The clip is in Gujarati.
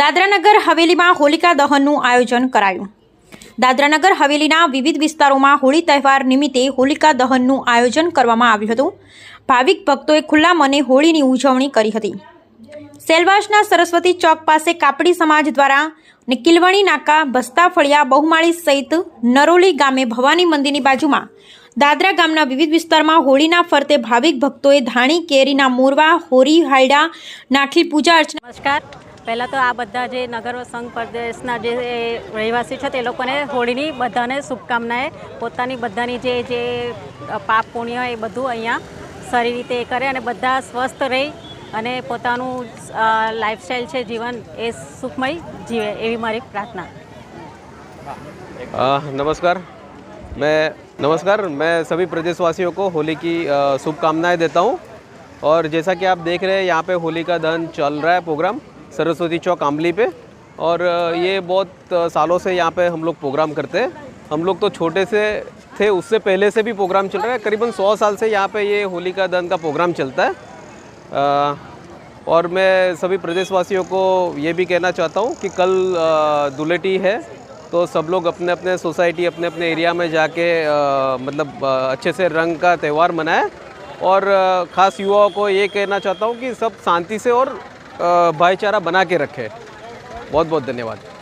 દાદરાનગર હવેલીમાં હોલિકા દહનનું આયોજન કરાયું દાદરાનગર હવેલીના વિવિધ વિસ્તારોમાં હોળી તહેવાર નિમિત્તે હોલિકા દહનનું આયોજન કરવામાં આવ્યું હતું ભાવિક ભક્તોએ ખુલ્લા મને હોળીની ઉજવણી કરી હતી સેલવાસના સરસ્વતી ચોક પાસે કાપડી સમાજ દ્વારા ને કિલવણી નાકા બસ્તા ફળિયા બહુમાળી સહિત નરોલી ગામે ભવાની મંદિરની બાજુમાં દાદરા ગામના વિવિધ વિસ્તારમાં હોળીના ફરતે ભાવિક ભક્તોએ ધાણી કેરીના મોરવા હોરી હાયડા નાખી પૂજા અર્ચના નમસ્કાર પહેલા તો આ બધા જે નગરસંગ પરદેશના જે રહેવાસી છે તે લોકો ને હોળીની બધાને શુભકામનાએ પોતાની બધાની જે જે પાપ પુણ્ય એ બધું અહીંયા સારી રીતે કરે અને બધા સ્વસ્થ રહે અને પોતાનું લાઈફસ્ટાઈલ છે જીવન એ સુખમય જીવે એવી મારી પ્રાર્થના અ નમસ્કાર મે નમસ્કાર મે સભી પ્રદેશવાસીઓ કો હોળી કી શુભકામનાએ દેતા હું ઓર જેસા કે આપ દેખ રહે હે યહા પે હોળી કા ધન ચલ રહે પ્રોગ્રામ सरस्वती चौक आमली पे और ये बहुत सालों से यहाँ पे हम लोग प्रोग्राम करते हैं हम लोग तो छोटे से थे उससे पहले से भी प्रोग्राम चल रहा है करीबन सौ साल से यहाँ पे ये होलिका दहन का प्रोग्राम चलता है आ, और मैं सभी प्रदेशवासियों को ये भी कहना चाहता हूँ कि कल दुलेटी है तो सब लोग अपने अपने सोसाइटी अपने अपने एरिया में जाके आ, मतलब आ, अच्छे से रंग का त्यौहार मनाएं और ख़ास युवाओं को ये कहना चाहता हूँ कि सब शांति से और भाईचारा बना के रखे बहुत बहुत धन्यवाद